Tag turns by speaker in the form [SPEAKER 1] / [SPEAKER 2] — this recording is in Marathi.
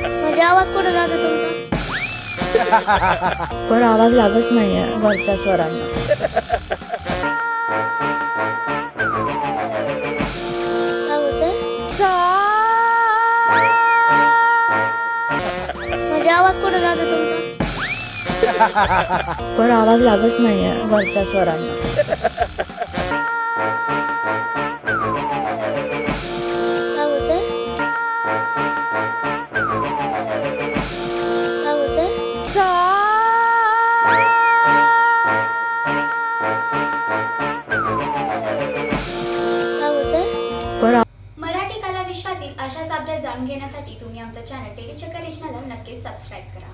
[SPEAKER 1] म्हणजे आवाज कुठं जातो तुमचा?
[SPEAKER 2] वर आवाज लागत नाहीये वरच्या स्वरांना.
[SPEAKER 1] म्हणजे आवाज कुठं जातो तुमचा?
[SPEAKER 2] वर आवाज लागत नाहीये वरच्या स्वरांना.
[SPEAKER 3] अशाच अपडेट जाणून घेण्यासाठी तुम्ही आमचं चॅनल टेलीचक्कर रिजनला नक्कीच सबस्क्राईब करा.